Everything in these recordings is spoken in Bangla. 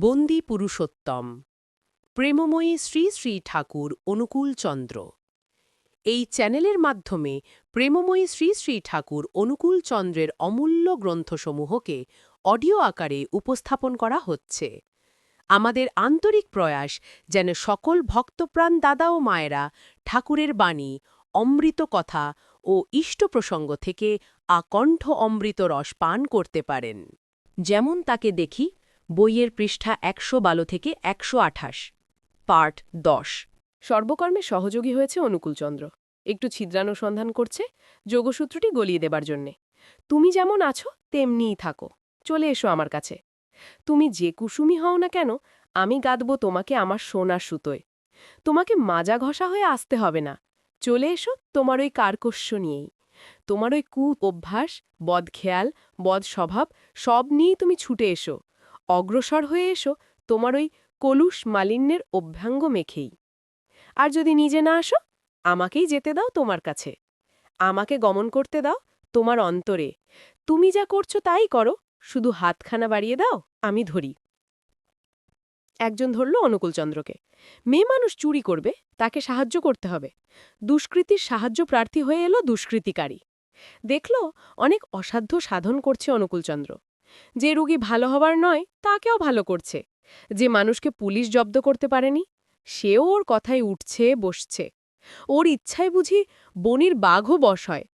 বন্দি পুরুষোত্তম। প্রেমময়ী শ্রী শ্রী ঠাকুর অনুকূল চন্দ্র। এই চ্যানেলের মাধ্যমে প্রেমময়ী শ্রী শ্রী ঠাকুর অনুকূল চন্দ্রের অমূল্য গ্রন্থসমূহকে অডিও আকারে উপস্থাপন করা হচ্ছে। আমাদের আন্তরিক প্রয়াস যেন সকল ভক্তপ্রাণ দাদা ও মায়েরা ঠাকুরের বাণী, অমৃত কথা ও ইষ্ট প্রসঙ্গ থেকে আকণ্ঠ অমৃত রস পান করতে পারেন। যেমন তাকে দেখি বইয়ের পৃষ্ঠা একশো বালো থেকে একশো আঠাশ। পার্ট দশ। সর্বকর্মে সহযোগী হয়েছে অনুকূলচন্দ্র। একটু ছিদ্রানুসন্ধান করছে যোগসূত্রটি গলিয়ে দেবার জন্যে। তুমি যেমন আছো, তেমনিই থাকো। চলে এসো আমার কাছে। তুমি যে কুসুমি হও না কেন, আমি গাঁদব তোমাকে আমার সোনার সুতোয়। তোমাকে মাজা ঘষা হয়ে আসতে হবে না। চলে এসো তোমার ওই কার্কস্য নিয়েই। তোমার ওই কু অভ্যাস বদ খেয়াল বদ স্বভাব সব নিয়েই তুমি ছুটে এসো। অগ্রসর হয়ে এসো, তোমার ওই কলুষ মালিন্যের অভ্যাঙ্গ মেখেই। আর যদি নিজে না আসো, আমাকেই যেতে দাও তোমার কাছে। আমাকে গমন করতে দাও তোমার অন্তরে। তুমি যা করছ তাই করো, শুধু হাতখানা বাড়িয়ে দাও, আমি ধরি। একজন ধরল অনুকূলচন্দ্রকে। মেয়ে মানুষ চুরি করবে, তাকে সাহায্য করতে হবে। দুষ্কৃতির সাহায্য প্রার্থী হয়ে এলো দুষ্কৃতিকারী। দেখল, অনেক অসাধ্য সাধন করছে অনুকূলচন্দ্র। যে রুগী ভালো হবার নয়, তাকেও ভালো করছে। যে মানুষকে পুলিশ জব্দ করতে পারেনি, সেও ওর কথায় উঠছে, বসছে। ওর ইচ্ছায় বুঝি বনির বাঘও বশ হয়।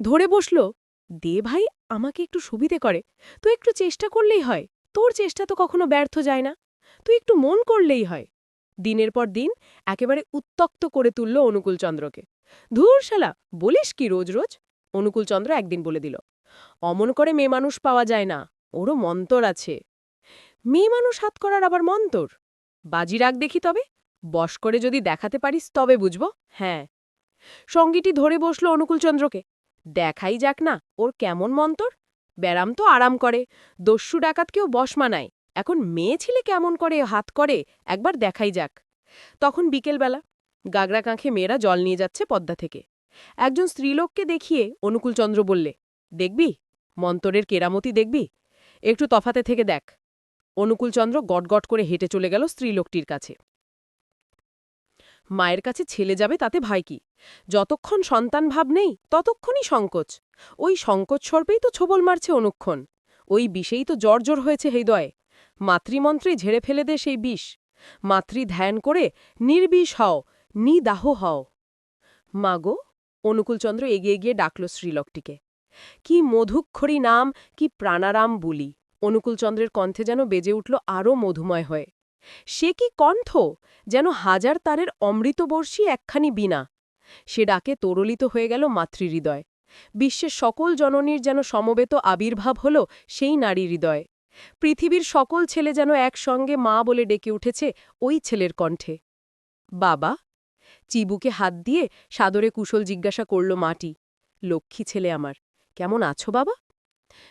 ধরে বসল, দে ভাই, আমাকে একটু সুবিধে করে। তো একটু চেষ্টা করলেই হয়। তোর চেষ্টা তো কখনো ব্যর্থ যায় না। তুই একটু মন করলেই হয়। দিনের পর দিন একেবারে উত্তক্ত করে তুলল অনুকূলচন্দ্রকে। ধুর শালা, বলিস কি রোজ রোজ? অনুকূলচন্দ্র একদিন বলে দিল। অমন করে মেয়ে মানুষ পাওয়া যায় না, ওরও মন্তর আছে। মেয়ে মানুষ হাত করার আবার মন্তর? বাজি রাগ দেখি তবে, বশ করে যদি দেখাতে পারিস তবে বুঝব হ্যাঁ। সঙ্গীটি ধরে বসল অনুকূলচন্দ্রকে, দেখাই যাক না, ওর কেমন মন্তর? ব্যারাম তো আরাম করে, দস্যু ডাকাতকেও বশ মানায়, এখন মেয়ে ছেলে কেমন করে হাত করে, একবার দেখাই যাক। তখন বিকেলবেলা, গাগরা কাঁখে মেয়েরা জল নিয়ে যাচ্ছে পদ্মা থেকে। একজন স্ত্রীলোককে দেখিয়ে অনুকূলচন্দ্র বললে দেখবি? মন্তরের কেরামতি দেখবি? একটু তফাতে থেকে দেখ। অনুকূলচন্দ্র গটগট করে হেঁটে চলে গেল স্ত্রীলোকটির কাছে। মায়ের কাছে ছেলে যাবে তাতে ভাই কি? যতক্ষণ সন্তান ভাব নেই, ততক্ষণই সংকোচ। ওই সংকোচ সর্পেই তো ছোবল মারছে অনুক্ষণ। ওই বিষেই তো জ্বর হয়েছে হৃদয়ে। মাতৃমন্ত্রে ঝেড়ে ফেলে দে সেই বিষ। মাতৃ ধ্যান করে নির্বিষ হও, নিদাহ হও। মাগো অনুকূলচন্দ্র এগিয়ে গিয়ে ডাকল শ্রীলকটিকে কি মধুক্ষরী নাম, কি প্রাণারাম বুলি। অনুকূলচন্দ্রের কণ্ঠে যেন বেজে উঠল আরও মধুময় হয়ে। সে কি কণ্ঠ, যেন হাজার তারের অমৃতবর্ষী একখানি বিনা সে ডাকে তরলিত হয়ে গেল মাতৃহৃদয়। বিশ্বের সকল জননীর যেন সমবেত আবির্ভাব হল সেই নারী হৃদয়। পৃথিবীর সকল ছেলে যেন একসঙ্গে মা বলে ডেকে উঠেছে ওই ছেলের কণ্ঠে। বাবা, চিবুকে হাত দিয়ে সাদরে কুশল জিজ্ঞাসা করল মাটি, লক্ষ্মী ছেলে আমার। কেমন আছো বাবা?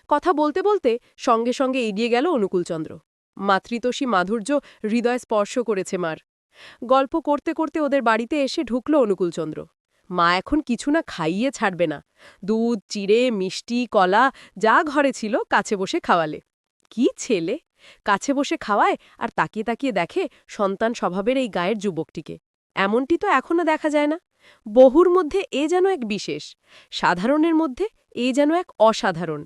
কথা বলতে বলতে সঙ্গে সঙ্গে এগিয়ে গেল অনুকূলচন্দ্র। মাতৃতোষী মাধুর্য হৃদয় স্পর্শ করেছে মার। গল্প করতে করতে ওদের বাড়িতে এসে ঢুকল অনুকূলচন্দ্র। মা এখন কিছু না খাইয়ে ছাড়বে না। দুধ, চিড়ে, মিষ্টি, কলা, যা ঘরে ছিল কাছে বসে খাওয়ালে। কি ছেলে? কাছে বসে খাওয়ায় আর তাকিয়ে তাকিয়ে দেখে সন্তান স্বভাবের এই গায়ের যুবকটিকে। এমনটি তো এখনও দেখা যায় না। বহুর মধ্যে এ যেন এক বিশেষ, সাধারণের মধ্যে এ যেন এক অসাধারণ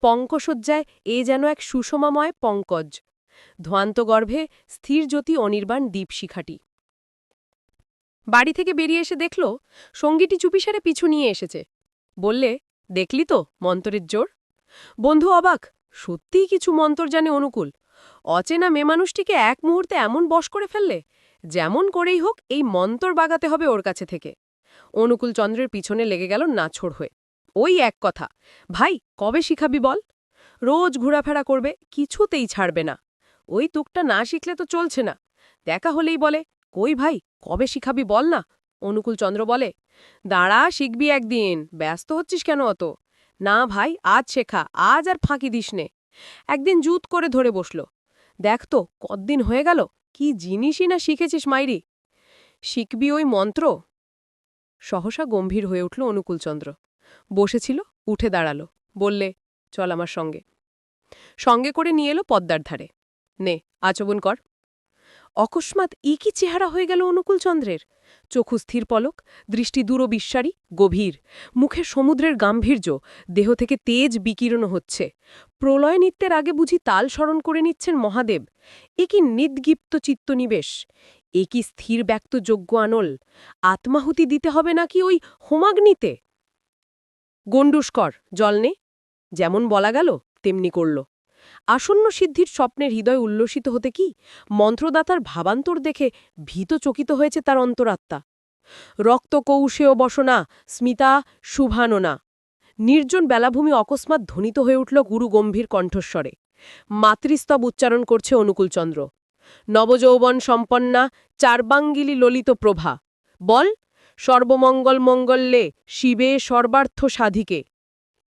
পঙ্কসজ্জায় এ যেন এক সুষমাময় পঙ্কজ ধ্বান্তগর্ভে স্থির জ্যোতি অনির্বাণ দীপশিখাটি। বাড়ি থেকে বেরিয়ে এসে দেখল, সঙ্গীটি চুপিসারে পিছু নিয়ে এসেছে। বললে, দেখলি তো, মন্তরের জোর? বন্ধু অবাক, সত্যিই কিছু মন্তর জানে অনুকূল। অচেনা মেয়েমানুষটিকে এক মুহূর্তে এমন বশ করে ফেললে যেমন করেই হোক এই মন্তর বাগাতে হবে ওর কাছে থেকে। অনুকূল চন্দ্রের পিছনে লেগে গেল নাছোড় হয়ে। ওই এক কথা, ভাই, কবে শিখাবি বল? রোজ ঘোরাফেরা করবে, কিছুতেই ছাড়বে না। ওই তুকটা না শিখলে তো চলছে না। দেখা হলেই বলে, কই ভাই, কবে শিখাবি বল না? অনুকূল চন্দ্র বলে, দাঁড়া, শিখবি একদিন। ব্যস্ত হচ্ছিস কেন অত? না ভাই, আজ শেখা, আজ আর ফাঁকি দিস নে। একদিন জুত করে ধরে বসল, দেখ তো কদ্দিন হয়ে গেল? কি জিনিসই না শিখেছিস, মাইরি? শিখবি ওই মন্ত্র? সহসা গম্ভীর হয়ে উঠল অনুকূলচন্দ্র। বসেছিল, উঠে দাঁড়াল, বললে, চল আমার সঙ্গে। সঙ্গে করে নিয়ে এলো পদ্মার ধারে। নে, আচমন কর। অকস্মাৎ ই কি চেহারা হয়ে গেল অনুকূলচন্দ্রের? চক্ষু স্থির পলক, দৃষ্টি দূর দূরবিশ্বারী গভীর। মুখে সমুদ্রের গাম্ভীর্য, দেহ থেকে তেজ বিকিরণ হচ্ছে। প্রলয় নিত্যের আগে বুঝি তাল স্মরণ করে নিচ্ছেন মহাদেব। এ কি নিদগিপ্ত চিত্তনিবেশ। এ কি স্থির ব্যক্ত যোগ্য আনল। আত্মাহুতি দিতে হবে নাকি ওই হোমাগ্নিতে? গণ্ডুষ্কর, জল নে। যেমন বলা গেল, তেমনি করল। আসন্ন সিদ্ধির স্বপ্নের হৃদয় উল্লসিত হতে কি? মন্ত্রদাতার ভাবান্তর দেখে ভীতচকিত হয়েছে তার অন্তরাত্মা। রক্ত কৌশেয় বসনা, স্মিতা শুভাননা। নির্জন বেলাভূমি অকস্মাৎ ধ্বনিত হয়ে উঠল গুরু গম্ভীর কণ্ঠস্বরে। মাতৃস্তব উচ্চারণ করছে অনুকূলচন্দ্র। নবযৌবন সম্পন্না, চারবাঙ্গিলি ললিত প্রভা। বল, সর্বমঙ্গল মঙ্গল্যে শিবে সর্বার্থ সাধিকে।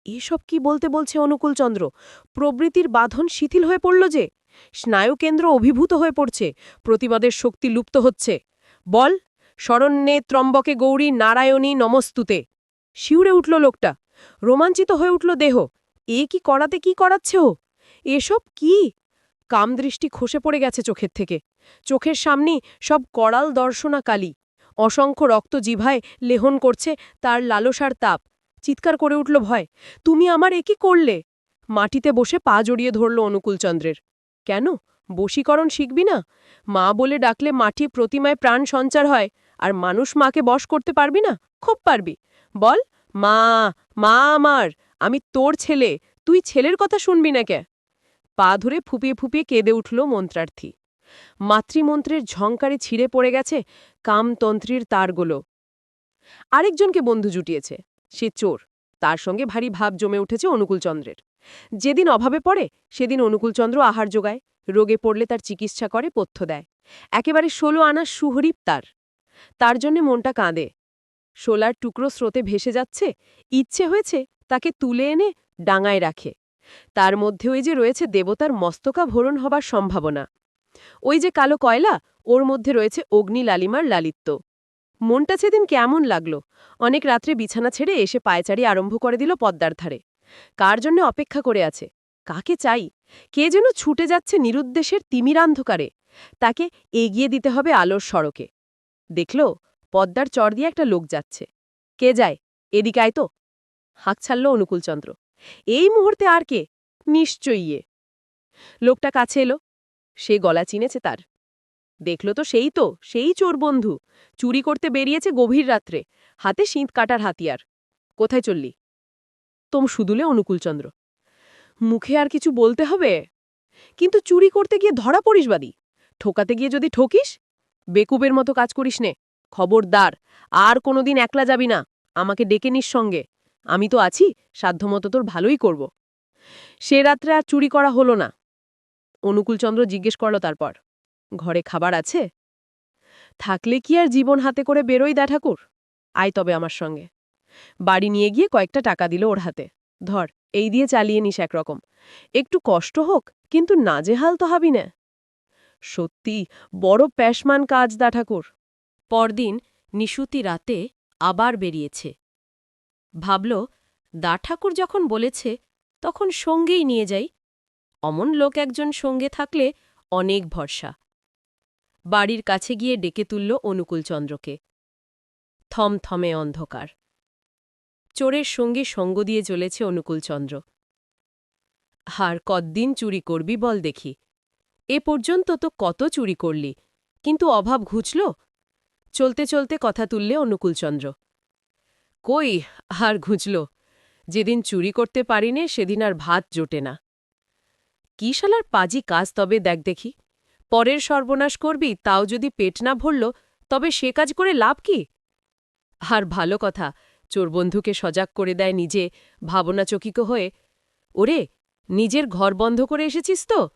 এসব কি বলতে বলছে অনুকূলচন্দ্র? প্রবৃত্তির বাঁধন শিথিল হয়ে পড়ল যে? স্নায়ুকেন্দ্র অভিভূত হয়ে পড়ছে, প্রতিবাদের শক্তি লুপ্ত হচ্ছে। বল, শরণ্যে ত্রম্বকে গৌরী নারায়ণী নমস্তুতে। শিউরে উঠল লোকটা। রোমাঞ্চিত হয়ে উঠল দেহ। এ কি করাতে কি করাচ্ছে? ও এসব কি? কামদৃষ্টি খসে পড়ে গেছে চোখের থেকে। চোখের সামনেই সব কড়াল দর্শনা কালী অসংখ্য রক্ত জিভায় লেহন করছে তার লালসার তাপ। চিৎকার করে উঠল ভয়, তুমি আমার এ কি করলে? মাটিতে বসে পা জড়িয়ে ধরল অনুকূলচন্দ্রের। কেন? বশীকরণ শিখবি না? মা বলে ডাকলে মাটি প্রতিমায় প্রাণ সঞ্চার হয়, আর মানুষ মাকে বশ করতে পারবি না? খুব পারবি। বল মা মা আমার, আমি তোর ছেলে, তুই ছেলের কথা শুনবি না কে? পা ধরে ফুপিয়ে ফুপিয়ে কেঁদে উঠল মন্ত্রার্থী। মাতৃমন্ত্রের ঝঙ্কারে ছিঁড়ে পড়ে গেছে কামতন্ত্রীর তারগুলো আরেকজনকে বন্ধু জুটিয়েছে, সে চোর, তার সঙ্গে ভারী ভাব জমে উঠেছে অনুকূলচন্দ্রের। যেদিন অভাবে পড়ে, সেদিন অনুকূলচন্দ্র আহার যোগায়, রোগে পড়লে তার চিকিৎসা করে, পথ্য দেয়। একেবারে ষোলো আনা সুহরিপ তার। তার জন্যে মনটা কাঁদে। শোলার টুকরো স্রোতে ভেসে যাচ্ছে, ইচ্ছে হয়েছে তাকে তুলে এনে ডাঙায় রাখে। তার মধ্যে ওই যে রয়েছে দেবতার মস্তকা ভরণ হবার সম্ভাবনা। ওই যে কালো কয়লা, ওর মধ্যে রয়েছে অগ্নি লালিমার লালিত্য। মনটা সেদিন কেমন লাগল। অনেক রাত্রে বিছানা ছেড়ে এসে পায়চারি আরম্ভ করে দিল পদ্মার ধারে। কার জন্য অপেক্ষা করে আছে? কাকে চাই? কে যেন ছুটে যাচ্ছে নিরুদ্দেশের তিমিরান্ধকারে। তাকে এগিয়ে দিতে হবে আলোর সড়কে। দেখল পদ্মার চর দিয়ে একটা লোক যাচ্ছে। কে যায়? এদিকে আয় তো। হাঁক ছাড়ল অনুকূলচন্দ্র। এই মুহূর্তে আর কে? নিশ্চয়ই এ। লোকটা কাছে এলো। সে গলা চিনেছে তার। দেখল তো সেই তো, সেই চোর বন্ধু। চুরি করতে বেরিয়েছে গভীর রাত্রে। হাতে শীত কাটার হাতিয়ার। কোথায় চললি? তোম শুধুলে অনুকূলচন্দ্র। মুখে আর কিছু বলতে হবে? কিন্তু চুরি করতে গিয়ে ধরা পড়িস বাদি। ঠোকাতে গিয়ে যদি ঠকিস, বেকুবের মতো কাজ করিস নে। খবরদার, আর কোনোদিন একলা যাবি না, আমাকে ডেকে নিস সঙ্গে। আমি তো আছি, সাধ্যমতো তোর ভালোই করব। সে রাত্রে আর চুরি করা হলো না। অনুকূলচন্দ্র জিজ্ঞেস করল তারপর, ঘরে খাবার আছে? থাকলে কি আর জীবন হাতে করে বেরোই দা ঠাকুর? আয় তবে আমার সঙ্গে। বাড়ি নিয়ে গিয়ে কয়েকটা টাকা দিল ওর হাতে। ধর, এই দিয়ে চালিয়ে নিস একরকম। একটু কষ্ট হোক, কিন্তু নাজেহাল তো হবি না। সত্যি, বড় প্যাশমান কাজ দা ঠাকুর। পরদিন নিশুতি রাতে আবার বেরিয়েছে। ভাবল দা ঠাকুর যখন বলেছে, তখন সঙ্গেই নিয়ে যাই। অমন লোক একজন সঙ্গে থাকলে অনেক ভরসা। বাড়ির কাছে গিয়ে ডেকে তুলল অনুকূলচন্দ্রকে। থমথমে অন্ধকার। চোরের সঙ্গে সঙ্গ দিয়ে চলেছে অনুকূলচন্দ্র। হার কদ্দিন চুরি করবি বল দেখি। এ পর্যন্ত তো কত চুরি করলি, কিন্তু অভাব ঘুচল? চলতে চলতে কথা তুললে অনুকূলচন্দ্র। কই আর ঘুচল? যেদিন চুরি করতে পারিনে, সেদিন আর ভাত জোটে না। কি শালার পাজি কাজ তবে দেখ দেখি। পরের সর্বনাশ করবি, তাও যদি পেট না ভরল, তবে সে কাজ করে লাভ কি? আর ভালো কথা চোরবন্ধুকে সজাগ করে দেয় নিজে ভাবনাচকিত হয়ে। ওরে, নিজের ঘর বন্ধ করে এসেছিস তো?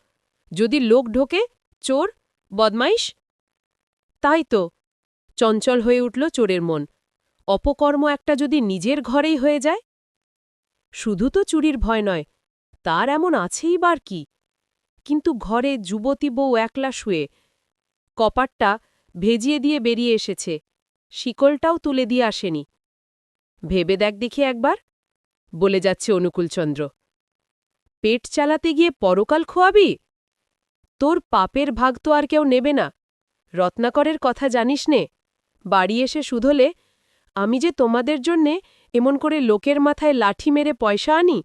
যদি লোক ঢোকে, চোর, বদমাইশ? তাই তো চঞ্চল হয়ে উঠল চোরের মন। অপকর্ম একটা যদি নিজের ঘরেই হয়ে যায়? শুধু তো চুরির ভয় নয়, তার এমন আছেই বার কি? কিন্তু ঘরে যুবতী বউ একলা শুয়ে, কপাটটা ভেজিয়ে দিয়ে বেরিয়ে এসেছে, শিকলটাও তুলে দিয়ে আসেনি। ভেবে দেখ দেখি একবার, বলে যাচ্ছে অনুকূলচন্দ্র। পেট চালাতে গিয়ে পরকাল খোয়াবি? তোর পাপের ভাগ তো আর কেউ নেবে না। রত্নাকরের কথা জানিস নে। বাড়ি এসে শুধলে, আমি যে তোমাদের জন্যে এমন করে লোকের মাথায় লাঠি মেরে পয়সা আনি,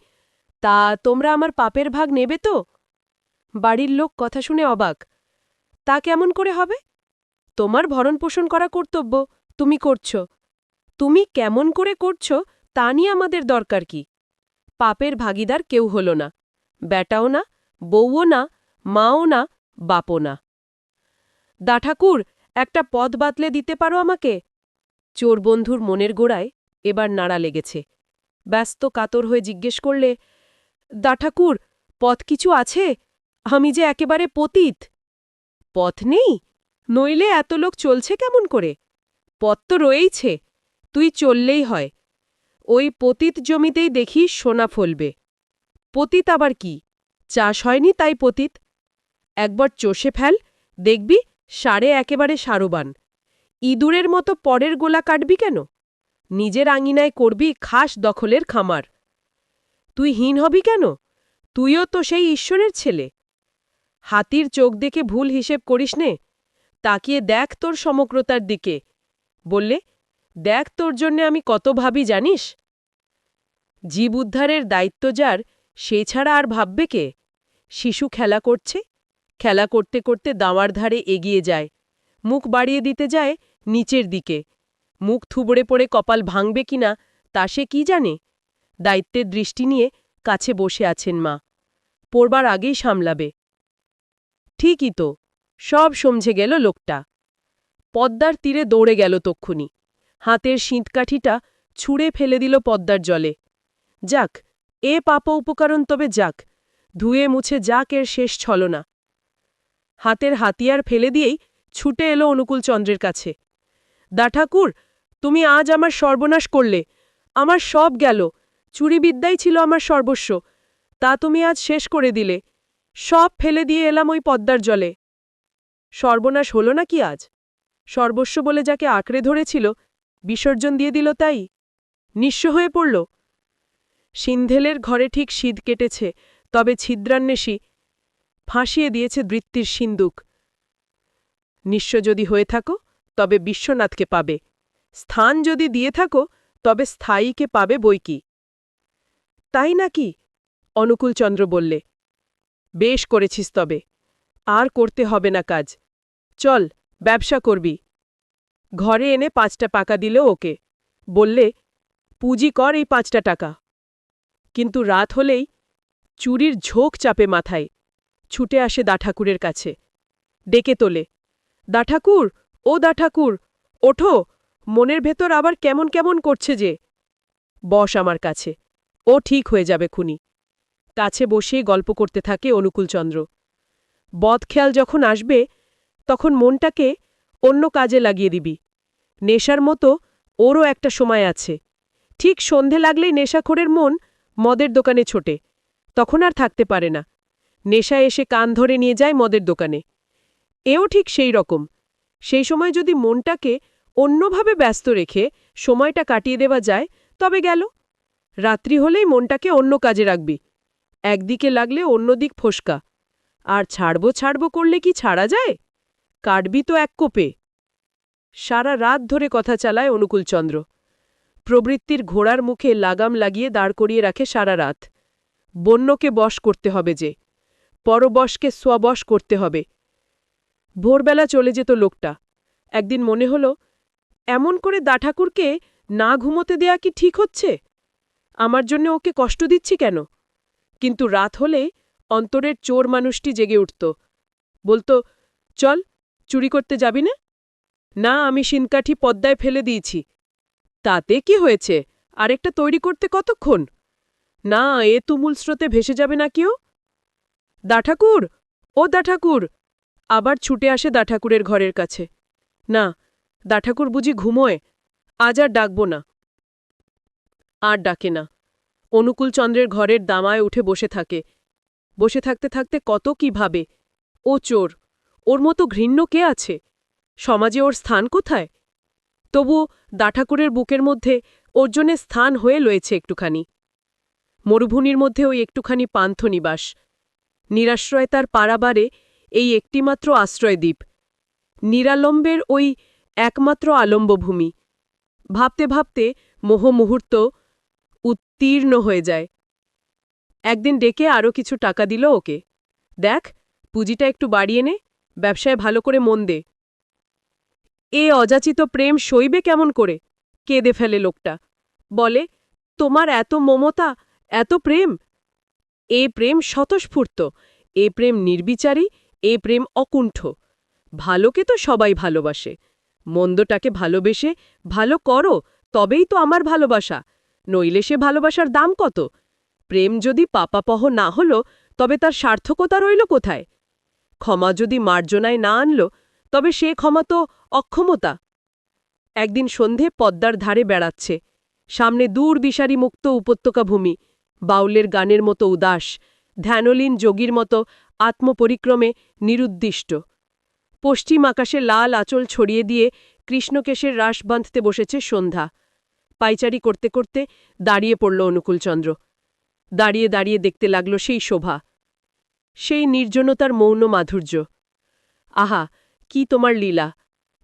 তা তোমরা আমার পাপের ভাগ নেবে তো? বাড়ির লোক কথা শুনে অবাক। তা কেমন করে হবে? তোমার ভরণ পোষণ করা কর্তব্য, তুমি করছ। তুমি কেমন করে করছ, তা নিয়ে আমাদের দরকার কি? পাপের ভাগিদার কেউ হল না। বেটাও না, বউও না, মাও না, বাপও না। দা ঠাকুর একটা পদ বাতলে দিতে পারো আমাকে? চোর বন্ধুর মনের গোড়ায় এবার নাড়া লেগেছে। ব্যস্ত কাতর হয়ে জিজ্ঞেস করলে দা ঠাকুর পথ কিছু আছে? আমি যে একেবারে পতিত? পথ নেই। নইলে এত লোক চলছে কেমন করে? পথ তো রয়েইছে। তুই চললেই হয়। ওই পতিত জমিতেই দেখি সোনা ফলবে। পতিত আবার কি? চাষ হয়নি তাই পতিত। একবার চষে ফেল, দেখবি সারে একেবারে সারোবান। ইঁদুরের মতো পরের গোলা কাটবি কেন? নিজের আঙিনায় করবি খাস দখলের খামার। তুই হীন হবি কেন? তুইও তো সেই ঈশ্বরের ছেলে। হাতির চোখ দেখে ভুল হিসেব করিস নে। তাকিয়ে দেখ তোর সমগ্রতার দিকে। বললে, দেখ তোর জন্যে আমি কত ভাবি, জানিস? জীব উদ্ধারের দায়িত্ব যার, সে ছাড়া আর ভাববে কে? শিশু খেলা করছে? খেলা করতে করতে দাওয়ার ধারে এগিয়ে যায়। মুখ বাড়িয়ে দিতে যায় নিচের দিকে। মুখ থুবড়ে পড়ে কপাল ভাঙবে কিনা তা সে কি জানে? দায়িত্বের দৃষ্টি নিয়ে কাছে বসে আছেন মা। পড়বার আগেই সামলাবে। ঠিকই তো, সব সমঝে গেল লোকটা। পদ্মার তীরে দৌড়ে গেল তক্ষুনি। হাতের শীতকাঠিটা ছুঁড়ে ফেলে দিল পদ্মার জলে। যাক, এ পাপ উপকরণ তবে যাক, ধুয়ে মুছে যাক এর শেষ ছলনা। হাতের হাতিয়ার ফেলে দিয়েই ছুটে এলো অনুকূল চন্দ্রের কাছে। দা ঠাকুর, তুমি আজ আমার সর্বনাশ করলে। আমার সব গেল। চুরিবিদ্যাই ছিল আমার সর্বস্ব। তা তুমি আজ শেষ করে দিলে। সব ফেলে দিয়ে এলাম ওই পদ্মার জলে। সর্বনাশ হল না কি আজ? সর্বস্ব বলে যাকে আঁকড়ে ধরেছিল, বিসর্জন দিয়ে দিল তাই। নিঃস্ব হয়ে পড়ল। সিন্ধেলের ঘরে ঠিক শীত কেটেছে, তবে ছিদ্রান্বেষী ফাঁসিয়ে দিয়েছে বৃত্তির সিন্দুক। নিঃস্ব যদি হয়ে থাকো, তবে বিশ্বনাথকে পাবে। স্থান যদি দিয়ে থাকো, তবে স্থায়ীকে পাবে বইকি তাই নাকি? অনুকূলচন্দ্র বললে। বেশ করেছিস তবে। আর করতে হবে না কাজ। চল, ব্যবসা করবি। ঘরে এনে পাঁচটা পাকা দিল ওকে। বললে, পুঁজি কর এই পাঁচটা টাকা। কিন্তু রাত হলেই চুরির ঝোঁক চাপে মাথায়। ছুটে আসে দাঠাকুরের কাছে। ডেকে তোলে, দাঠাকুর, ও দাঠাকুর, ওঠো, মনের ভেতর আবার কেমন কেমন করছে যে? বস আমার কাছে, ও ঠিক হয়ে যাবে খুনি। কাছে বসিয়ে গল্প করতে থাকে অনুকূলচন্দ্র। বদখেয়াল যখন আসবে, তখন মনটাকে অন্য কাজে লাগিয়ে দিবি। নেশার মতো ওরও একটা সময় আছে। ঠিক সন্ধে লাগলেই নেশাখোরের মন মদের দোকানে ছোটে, তখন আর থাকতে পারে না। নেশা এসে কান ধরে নিয়ে যায় মদের দোকানে। এও ঠিক সেই রকম। সেই সময় যদি মনটাকে অন্যভাবে ব্যস্ত রেখে সময়টা কাটিয়ে দেওয়া যায়, তবে গেল। রাত্রি হলেই মনটাকে অন্য কাজে রাখবি। একদিকে লাগলে অন্য দিক ফসকা। আর ছাড়বো ছাড়বো করলে কি ছাড়া যায়? কাটবি তো এক কোপে। সারা রাত ধরে কথা চালায় অনুকূলচন্দ্র। প্রবৃত্তির ঘোড়ার মুখে লাগাম লাগিয়ে দাঁড় করিয়ে রাখে সারা রাত। বন্যকে বশ করতে হবে যে। পরবশকে স্ববশ করতে হবে। ভোরবেলা চলে যেত লোকটা। একদিন মনে হল, এমন করে দাঠাকুরকে না ঘুমোতে দেয়া কি ঠিক হচ্ছে? আমার জন্য ওকে কষ্ট দিচ্ছি কেন? কিন্তু রাত হলে অন্তরের চোর মানুষটি জেগে উঠত। বলতো, চল, চুরি করতে যাবি না? না, আমি শিনকাঠি পদ্মায় ফেলে দিয়েছি। তাতে কি হয়েছে? আরেকটা তৈরি করতে কতক্ষণ? না, এ তুমুল স্রোতে ভেসে যাবে না কেউ? দাঠাকুর ও দাঠাকুর আবার ছুটে আসে দাঠাকুরের ঘরের কাছে। না দাঠাকুর বুঝি ঘুমোয়, আজ আর ডাকব না। আর ডাকে না। অনুকূলচন্দ্রের ঘরের দামায় উঠে বসে থাকে। বসে থাকতে থাকতে কত কি ভাবে। ও চোর, ওর মতো ঘৃণ্য কে আছে? সমাজে ওর স্থান কোথায়? তবু দাঠাকুরের বুকের মধ্যে ওর জন্যে স্থান হয়ে লয়েছে একটুখানি। মরুভূমির মধ্যে ওই একটুখানি পান্থ নিবাস। নিরাশ্রয় পারাবারে এই একটিমাত্র আশ্রয়দ্বীপ। নিরালম্বের ওই একমাত্র আলম্বভূমি। ভাবতে ভাবতে মোহমুহূর্ত উত্তীর্ণ হয়ে যায়। একদিন ডেকে আরও কিছু টাকা দিল ওকে। দেখ, পুঁজিটা একটু বাড়িয়ে নে, ব্যবসায় ভালো করে মন দে। এ অযাচিত প্রেম সইবে কেমন করে? কেঁদে ফেলে লোকটা। বলে, তোমার এত মমতা, এত প্রেম এ প্রেম স্বতঃস্ফূর্ত, এ প্রেম নির্বিচারী, এ প্রেম অকুণ্ঠ। ভালোকে তো সবাই ভালোবাসে। মন্দটাকে ভালোবেসে ভালো করো, তবেই তো আমার ভালোবাসা। নইলে সে ভালোবাসার দাম কত? প্রেম যদি পাপাপহ না হল, তবে তার সার্থকতা রইল কোথায়? ক্ষমা যদি মার্জনায় না আনল, তবে সে ক্ষমা তো অক্ষমতা। একদিন সন্ধে পদ্মার ধারে বেড়াচ্ছে। সামনে দূর বিসারী মুক্ত উপত্যকা ভূমি। বাউলের গানের মতো উদাস, ধ্যানলীন যোগীর মতো আত্মপরিক্রমে নিরুদ্দিষ্ট। পশ্চিম আকাশে লাল আঁচল ছড়িয়ে দিয়ে কৃষ্ণকেশের রাস বাঁধতে বসেছে সন্ধ্যা। পাইচারি করতে করতে দাঁড়িয়ে পড়ল অনুকূলচন্দ্র। দাঁড়িয়ে দাঁড়িয়ে দেখতে লাগল সেই শোভা। সেই নির্জনতার মৌন মাধুর্য। আহা, কি তোমার লীলা!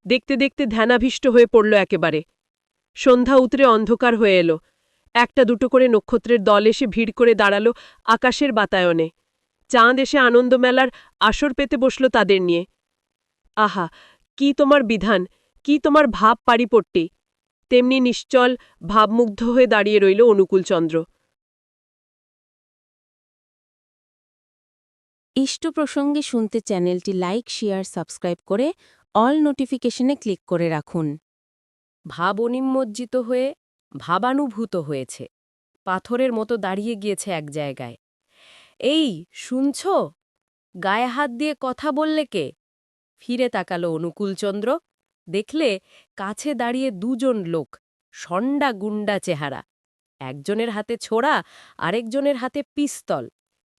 দেখতে দেখতে ধ্যানাভীষ্ট হয়ে পড়ল একেবারে। সন্ধ্যা উতরে অন্ধকার হয়ে এলো। একটা দুটো করে নক্ষত্রের দল এসে ভিড় করে দাঁড়াল আকাশের বাতায়নে। চাঁদ এসে আনন্দমেলার আসর পেতে বসল তাদের নিয়ে। আহা কি তোমার বিধান কি তোমার ভাব পারিপট্টি। তেমনি নিশ্চল ভাবমুগ্ধ হয়ে দাঁড়িয়ে রইল অনুকূলচন্দ্র। ইষ্ট প্রসঙ্গে শুনতে চ্যানেলটি লাইক শেয়ার সাবস্ক্রাইব করে অল নোটিফিকেশনে ক্লিক করে রাখুন। ভাব অনিমজ্জিত হয়ে ভাবানুভূত হয়েছে। পাথরের মতো দাঁড়িয়ে গিয়েছে এক জায়গায়। এই, শুনছ? গায়ে হাত দিয়ে কথা বললে কে? ফিরে তাকালো অনুকূলচন্দ্র। দেখলে কাছে দাঁড়িয়ে দুজন লোক, সন্ডা গুন্ডা চেহারা। একজনের হাতে ছোড়া, আরেকজনের হাতে পিস্তল।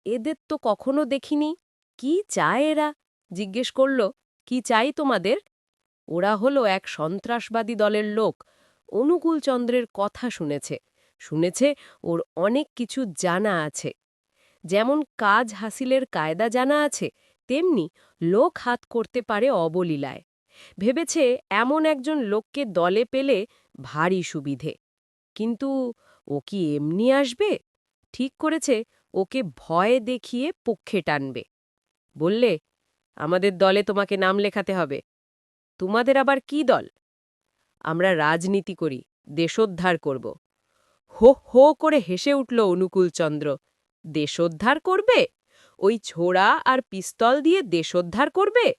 এদের তো কখনো দেখিনি। কি চায় এরা? জিজ্ঞেস করল, কি চাই তোমাদের? ওরা হলো এক সন্ত্রাসবাদী দলের লোক অনুকূলচন্দ্রের কথা শুনেছে শুনেছে ওর অনেক কিছু জানা আছে। যেমন কাজ হাসিলের কায়দা জানা আছে, তেমনি লোক হাত করতে পারে অবলীলায়। ভেবেছে এমন একজন লোককে দলে পেলে ভারী সুবিধে। কিন্তু ও কি এমনি আসবে? ঠিক করেছে, ওকে ভয় দেখিয়ে পক্ষে টানবে। বললে, আমাদের দলে তোমাকে নাম লেখাতে হবে। তোমাদের আবার কি দল? আমরা রাজনীতি করি, দেশোদ্ধার করব। হো হো করে হেসে উঠল অনুকূলচন্দ্র। দেশোদ্ধার করবে? ওই ছোড়া আর পিস্তল দিয়ে দেশোদ্ধার করবে?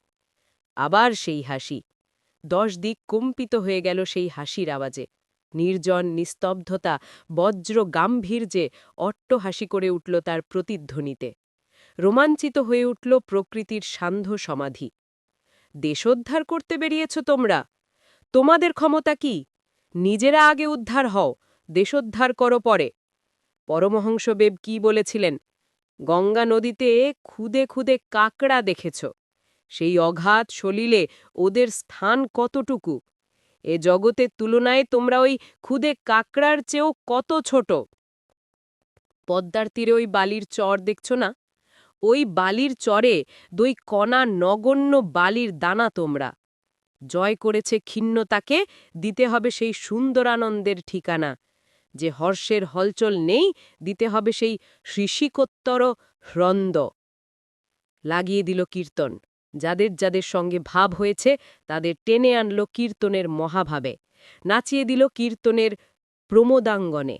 আবার সেই হাসি। দশ দিক কম্পিত হয়ে গেল সেই হাসির আওয়াজে। নির্জন, নিস্তব্ধতা, বজ্র গাম্ভীর্যে অট্টহাসি করে উঠল তার প্রতিধ্বনিতে। রোমাঞ্চিত হয়ে উঠল প্রকৃতির সান্ধ্য সমাধি। দেশোদ্ধার করতে বেরিয়েছ তোমরা? তোমাদের ক্ষমতা কি? নিজেরা আগে উদ্ধার হও, দেশোদ্ধার করো পরে। পরমহংসবেব কি বলেছিলেন? গঙ্গা নদীতে খুদে খুদে কাকড়া দেখেছ। সেই অঘাত সলিলে ওদের স্থান কতটুকু? এ জগতের তুলনায় তোমরা ওই খুদে কাকড়ার চেয়েও কত ছোট? পদ্মার তীরে ওই বালির চর দেখছ না? ওই বালির চরে দুই কণা নগণ্য বালির দানা তোমরা। জয় করেছে ক্ষিন্নতাকে দিতে হবে সেই সুন্দরানন্দের ঠিকানা। যে হর্ষের হলচল নেই, দিতে হবে সেই ঋষিকোত্তর হ্রন্দ। লাগিয়ে দিল কীর্তন। যাদের যাদের সঙ্গে ভাব হয়েছে, তাদের টেনে আনল কীর্তনের মহাভাবে। নাচিয়ে দিল কীর্তনের প্রমোদাঙ্গনে।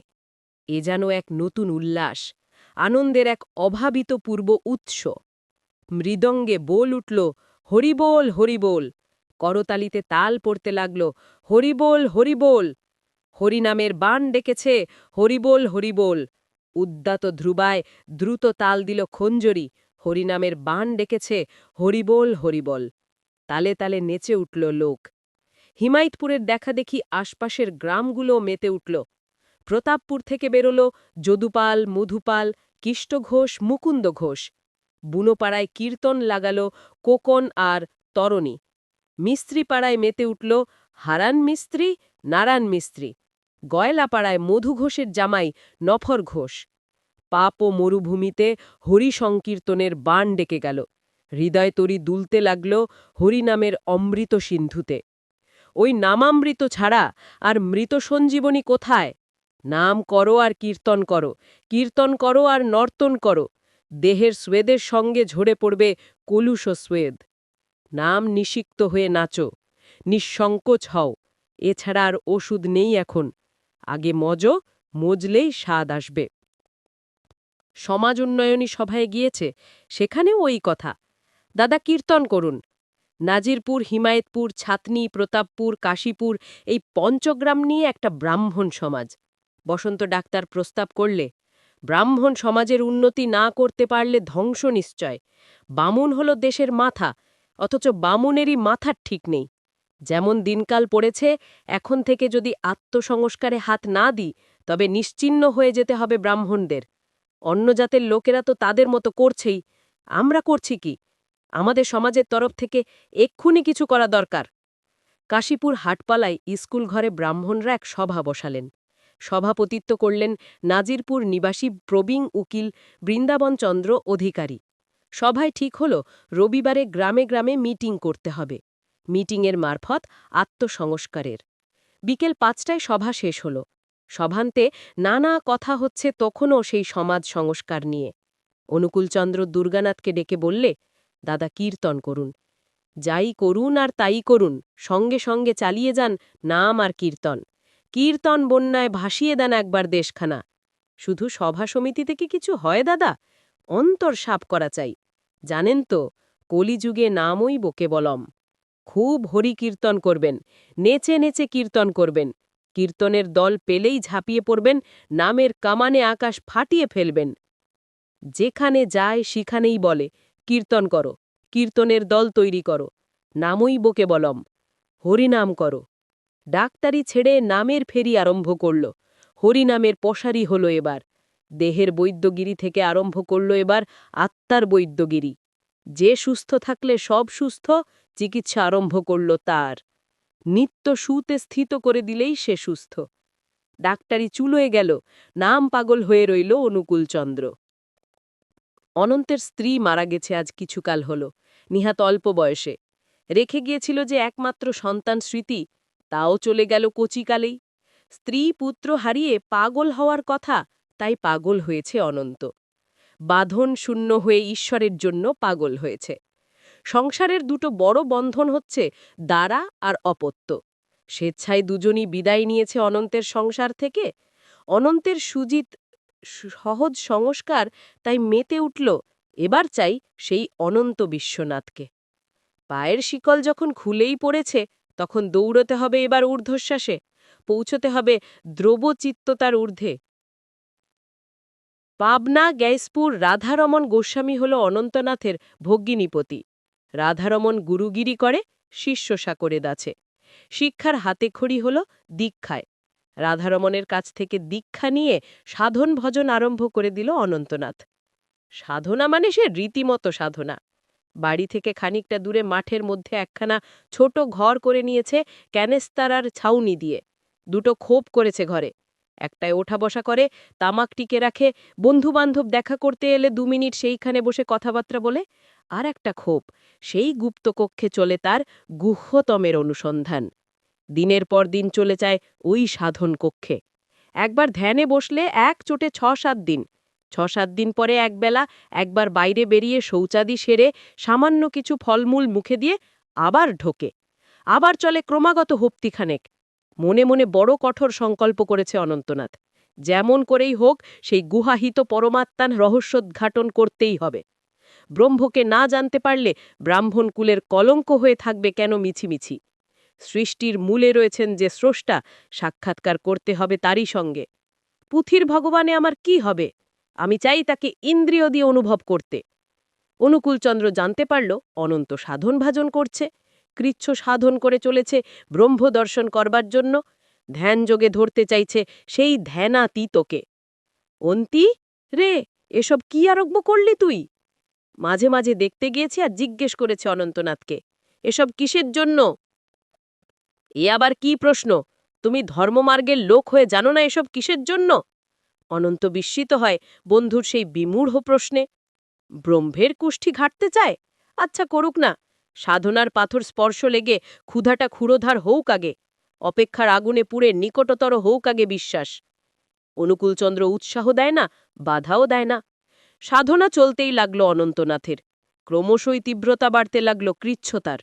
এ যেন এক নতুন উল্লাস, আনন্দের এক অভাবিত পূর্ব উৎস। মৃদঙ্গে বোল উঠল, হরিবোল হরিবোল! করতালিতে তাল পড়তে লাগল, হরিবোল হরিবোল! হরিনামের বান ডেকেছে, হরিবোল হরিবোল! উদ্দাত ধ্রুবায় দ্রুত তাল দিল খঞ্জরি, হরিনামের বান ডেকেছে, হরিবোল, হরিবল! তালে তালে নেচে উঠল লোক। হিমায়তপুরের দেখা দেখি আশপাশের গ্রামগুলো মেতে উঠল। প্রতাপপুর থেকে বেরোল যদুপাল, মধুপাল কিষ্ট ঘোষ মুকুন্দ ঘোষ। বুনোপাড়ায় কীর্তন লাগাল কোকন আর তরণী। মিস্ত্রিপাড়ায় মেতে উঠল হারান মিস্ত্রি, নারায়ণ মিস্ত্রি। গয়লাপাড়ায় মধু ঘোষের জামাই নফর ঘোষ। পাপ ও মরুভূমিতে হরিসংকীর্তনের বান ডেকে গেল। হৃদয় তরি দুলতে লাগল হরিনামের অমৃত সিন্ধুতে। ওই নামামৃত ছাড়া আর মৃত সঞ্জীবনী কোথায়? নাম করো আর কীর্তন করো কীর্তন করো আর নর্তন করো। দেহের স্বেদের সঙ্গে ঝরে পড়বে কলুষ স্বেদ নাম নিষিক্ত হয়ে নাচো, নিঃসংকোচ হও এছাড়া আর ওষুধ নেই এখন, আগে মজ, মজলেই স্বাদ আসবে। সমাজ উন্নয়নী সভায় গিয়েছে, সেখানেও ওই কথা। দাদা কীর্তন করুন, নাজিরপুর, হিমায়তপুর, ছাতনি, প্রতাপপুর, কাশীপুর, এই পঞ্চগ্রাম নিয়ে একটা ব্রাহ্মণ সমাজ। বসন্ত ডাক্তার প্রস্তাব করলে, ব্রাহ্মণ সমাজের উন্নতি না করতে পারলে ধ্বংস নিশ্চয়। বামুন হল দেশের মাথা অথচ বামুনেরই মাথার ঠিক নেই। যেমন দিনকাল পড়েছে, এখন থেকে যদি আত্মসংস্কারে হাত না দিই, তবে নিশ্চিহ্ন হয়ে যেতে হবে ব্রাহ্মণদের। অন্য জাতের লোকেরা তো তাদের মতো করছেই। আমরা করছি কি? আমাদের সমাজের তরফ থেকে এক্ষুনি কিছু করা দরকার। কাশীপুর হাটপালায় স্কুল ঘরে ব্রাহ্মণরা এক সভা বসালেন। সভাপতিত্ব করলেন নাজিরপুর নিবাসী প্রবীণ উকিল বৃন্দাবন চন্দ্র অধিকারী। সভায় ঠিক হল, রবিবারে গ্রামে গ্রামে মিটিং করতে হবে। মিটিংয়ের মারফত আত্মসংস্কারের। বিকেল পাঁচটায় সভা শেষ হল। সভান্তে নানা কথা হচ্ছে তখনও সেই সমাজ সংস্কার নিয়ে। অনুকূলচন্দ্র দুর্গানাথকে ডেকে বললে, দাদা, কীর্তন করুন। যাই করুন আর তাই করুন, সঙ্গে সঙ্গে চালিয়ে যান নাম আর কীর্তন। কীর্তন বন্যায় ভাসিয়ে দেন একবার দেশখানা। শুধু সভা সমিতি থেকে কিছু হয়, দাদা? অন্তর সাপ করা চাই। জানেন তো, কলিযুগে নামই বকে বলম খুব হরি কীর্তন করবেন, নেচে নেচে কীর্তন করবেন, কীর্তনের দল পেলেই ঝাঁপিয়ে পড়বেন, নামের কামানে আকাশ ফাটিয়ে ফেলবেন। যেখানে যায় সেখানেই বলে, কীর্তন করো, কীর্তনের দল তৈরি করো, নামই বকে বলম হরিনাম করো। ডাক্তারি ছেড়ে নামের ফেরি আরম্ভ করল, হরিনামের পশারি হল এবার। দেহের বৈদ্যগিরি থেকে আরম্ভ করল এবার আত্মার বৈদ্যগিরি। যে সুস্থ থাকলে সব সুস্থ, চিকিৎসা আরম্ভ করল তার। নিত্য সুতে স্থিত করে দিলেই সে সুস্থ। ডাক্তারি চুলোয় গেল, নাম পাগল হয়ে রইল অনুকূলচন্দ্র। অনন্তের স্ত্রী মারা গেছে আজ কিছুকাল হল, নিহাত অল্প বয়সে। রেখে গিয়েছিল যে একমাত্র সন্তান স্মৃতি, তাও চলে গেল কচিকালেই। স্ত্রী পুত্র হারিয়ে পাগল হওয়ার কথা তাই পাগল হয়েছে অনন্ত। বাঁধন শূন্য হয়ে ঈশ্বরের জন্য পাগল হয়েছে। সংসারের দুটো বড় বন্ধন হচ্ছে দ্বারা আর অপত্য। স্বেচ্ছায় দুজনই বিদায় নিয়েছে অনন্তের সংসার থেকে। অনন্তের সুজিত সহজ সংস্কার তাই মেতে উঠল, এবার চাই সেই অনন্ত বিশ্বনাথকে। পায়ের শিকল যখন খুলেই পড়েছে, তখন দৌড়তে হবে এবার ঊর্ধ্বশ্বাসে। পৌঁছতে হবে দ্রবচিত্ততার ঊর্ধ্বে। পাবনা গ্যাসপুর রাধারমন গোস্বামী হল অনন্তনাথের ভগ্গিনীপতি রাধারমন গুরুগিরি করে, শিষ্য সাকরে দাছে শিক্ষার হাতেখড়ি হল দীক্ষায়। রাধারমণের কাছ থেকে দীক্ষা নিয়ে সাধন ভজন আরম্ভ করে দিল অনন্তনাথ। সাধনা মানে সে রীতিমতো সাধনা। বাড়ি থেকে খানিকটা দূরে মাঠের মধ্যে একখানা ছোট ঘর করে নিয়েছে ক্যানেস্তারার ছাউনি দিয়ে। দুটো খোপ করেছে ঘরে। একটায় ওঠা বসা করে, তামাক টিকে রাখে, বন্ধুবান্ধব দেখা করতে এলে দু মিনিট সেইখানে বসে কথাবার্তা বলে, আর একটা ক্ষোভ, সেই গুপ্ত কক্ষে চলে তার গুহ্যতমের অনুসন্ধান। দিনের পর দিন চলে যায় ওই সাধন কক্ষে। একবার ধ্যানে বসলে এক চোটে ছ সাত দিন। ছ সাত দিন পরে একবেলা একবার বাইরে বেরিয়ে শৌচাদি সেরে সামান্য কিছু ফলমূল মুখে দিয়ে আবার ঢোকে। আবার চলে ক্রমাগত হপ্তিখানেক মনে মনে বড় কঠোর সংকল্প করেছে অনন্তনাথ। যেমন করেই হোক, সেই গুহাহিত পরমাত্মান রহস্যোদ্ঘাটন করতেই হবে। ব্রহ্মকে না জানতে পারলে ব্রাহ্মণ কুলের কলঙ্ক হয়ে থাকবে কেন মিছিমিছি? সৃষ্টির মূলে রয়েছেন যে স্রষ্টা, সাক্ষাৎকার করতে হবে তারই সঙ্গে। পুথির ভগবানে আমার কি হবে? আমি চাই তাকে ইন্দ্রিয় দিয়ে অনুভব করতে। অনুকূলচন্দ্র জানতে পারল, অনন্ত সাধন ভাজন করছে। কৃচ্ছ সাধন করে চলেছে ব্রহ্ম দর্শন করবার জন্য। ধ্যানযোগে ধরতে চাইছে সেই ধ্যানাতীতকে। অন্তি, রে, এসব কি আরম্ভ করলি তুই? মাঝে মাঝে দেখতে গিয়েছি আর জিজ্ঞেস করেছে অনন্তনাথকে, এসব কিসের জন্য? এ আবার কি প্রশ্ন? তুমি ধর্মমার্গের লোক হয়ে জানো না এসব কিসের জন্য? অনন্ত বিস্মিত হয়, বন্ধুর সেই বিমূঢ় প্রশ্নে। ব্রহ্মের কুষ্ঠি ঘাটতে চায়? আচ্ছা করুক না সাধনার পাথর স্পর্শ লেগে ক্ষুধাটা ক্ষুরোধার হউক আগে, অপেক্ষার আগুনে পুড়ে নিকটতর হউক আগে বিশ্বাস। অনুকূলচন্দ্র উৎসাহ দেয় না, বাধাও দেয় না। সাধনা চলতেই লাগল অনন্তনাথের, ক্রমশই তীব্রতা বাড়তে লাগল কৃচ্ছতার।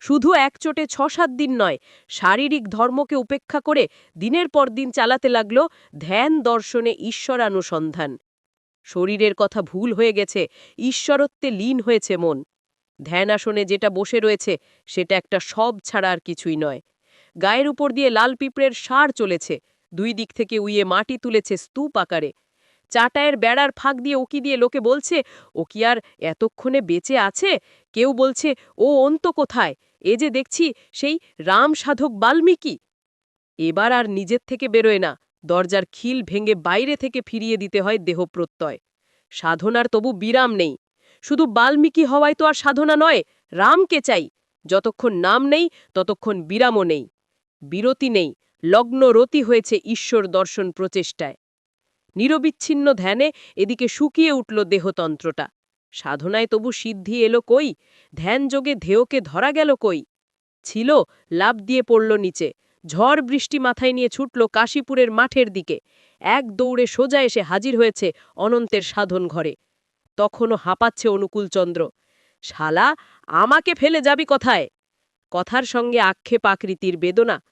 শুধু একচোটে ছ সাত দিন নয়, শারীরিক ধর্মকে উপেক্ষা করে দিনের পর দিন চালাতে লাগল ধ্যান দর্শনে ঈশ্বরানুসন্ধান। শরীরের কথা ভুল হয়ে গেছে, ঈশ্বরত্বে লীন হয়েছে মন। ধ্যান আসনে যেটা বসে রয়েছে, সেটা একটা সব ছাড়া আর কিছুই নয়। গায়ের উপর দিয়ে লাল পিঁপড়ের সার চলেছে, দুই দিক থেকে উইয়ে মাটি তুলেছে স্তূপ আকারে। চাটায়ের বেড়ার ফাঁক দিয়ে ওকি দিয়ে লোকে বলছে, ও কি আর এতক্ষণে বেঁচে আছে? কেউ বলছে, ও অন্ত কোথায়? এ যে দেখছি সেই রাম সাধক বাল্মীকি! এবার আর নিজের থেকে বেরোয় না, দরজার খিল ভেঙে বাইরে থেকে ফিরিয়ে দিতে হয় দেহ প্রত্যয় সাধনার তবু বিরাম নেই। শুধু বাল্মীকি হওয়ায় তো আর সাধনা নয়, রামকে চাই। যতক্ষণ নাম নেই, ততক্ষণ বিরামও নেই। বিরতি নেই লগ্ন রতি হয়েছে ঈশ্বর দর্শন প্রচেষ্টায়। নিরবিচ্ছিন্ন ধ্যানে এদিকে শুকিয়ে উঠল দেহতন্ত্রটা। সাধনায় তবু সিদ্ধি এলো কই? ধ্যানযোগে ধেয়কে ধরা গেল কই? ছিল লাভ দিয়ে পড়ল নিচে। ঝড় বৃষ্টি মাথায় নিয়ে ছুটল কাশীপুরের মাঠের দিকে। এক দৌড়ে সোজা এসে হাজির হয়েছে অনন্তের সাধন ঘরে তখনও হাঁপাচ্ছে অনুকূলচন্দ্র। শালা, আমাকে ফেলে যাবি কথায়? কথার সঙ্গে আক্ষেপ আকৃতির বেদনা।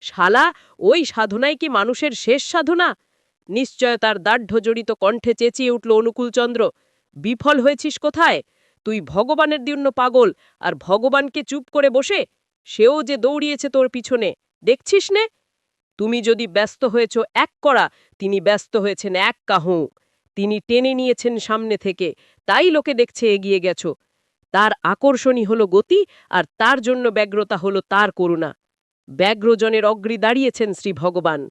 শালা, ওই সাধনাই কি মানুষের শেষ সাধনা? নিশ্চয় নিশ্চয়তার দার্ঢ্যজড়িত কণ্ঠে চেঁচিয়ে উঠল অনুকূলচন্দ্র। বিফল হয়েছিস কোথায়? তুই ভগবানের জন্য পাগল, আর ভগবানকে চুপ করে বসে, সেও যে দৌড়িয়েছে তোর পিছনে, দেখছিস নে? তুমি যদি ব্যস্ত হয়েছ এক করা তিনি ব্যস্ত হয়েছেন এক কাহু। তিনি টেনে নিয়েছেন সামনে থেকে। তাই লোকে দেখছে এগিয়ে গেছ। তার আকর্ষণই হলো গতি, আর তার জন্য ব্যগ্রতা হলো তার করুণা। ব্যগ্রজনের অগ্রি দাঁড়িয়েছেন শ্রী ভগবান।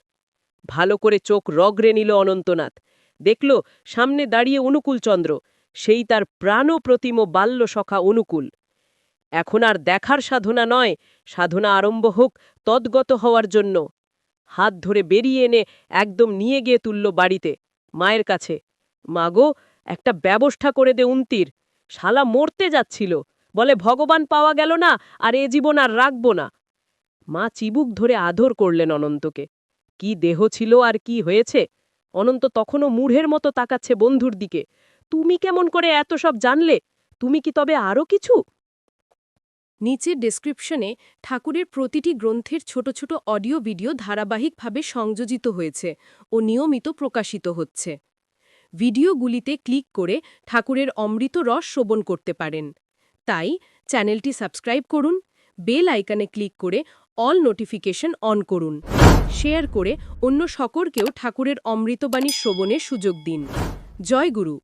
ভালো করে চোখ রগড়ে নিল অনন্তনাথ। দেখল, সামনে দাঁড়িয়ে অনুকূলচন্দ্র সেই তার প্রাণপ্রতিম বাল্য সখা অনুকূল। এখন আর দেখার সাধনা নয়। সাধনা আরম্ভ হোক তদ্গত হওয়ার জন্য। হাত ধরে বেরিয়ে এনে একদম নিয়ে গিয়ে তুলল বাড়িতে, মায়ের কাছে। মাগো, একটা ব্যবস্থা করে দে উন্তির। শালা মরতে যাচ্ছিল। বলে, ভগবান পাওয়া গেল না, আর এ জীবন আর রাখব না। মা চিবুক ধরে আদর করলেন অনন্তকে। কি দেহ ছিল আর কি হয়েছে? অনন্ত তখনও মূঢ়ের মতো তাকাচ্ছে বন্ধুর দিকে। তুমি কেমন করে এত সব জানলে? তুমি কি তবে আরও কিছু? নিচের ডেসক্রিপশনে ঠাকুরের প্রতিটি গ্রন্থের ছোট ছোট অডিও ভিডিও ধারাবাহিকভাবে সংযোজিত হয়েছে ও নিয়মিত প্রকাশিত হচ্ছে। ভিডিওগুলিতে ক্লিক করে ঠাকুরের অমৃত রস শ্রবণ করতে পারেন। তাই চ্যানেলটি সাবস্ক্রাইব করুন, বেল আইকনে ক্লিক করে অল নোটিফিকেশন অন করুন। শেয়ার করে অন্য সকলকেও ঠাকুরের অমৃতবাণী শ্রবণের সুযোগ দিন। জয় গুরু।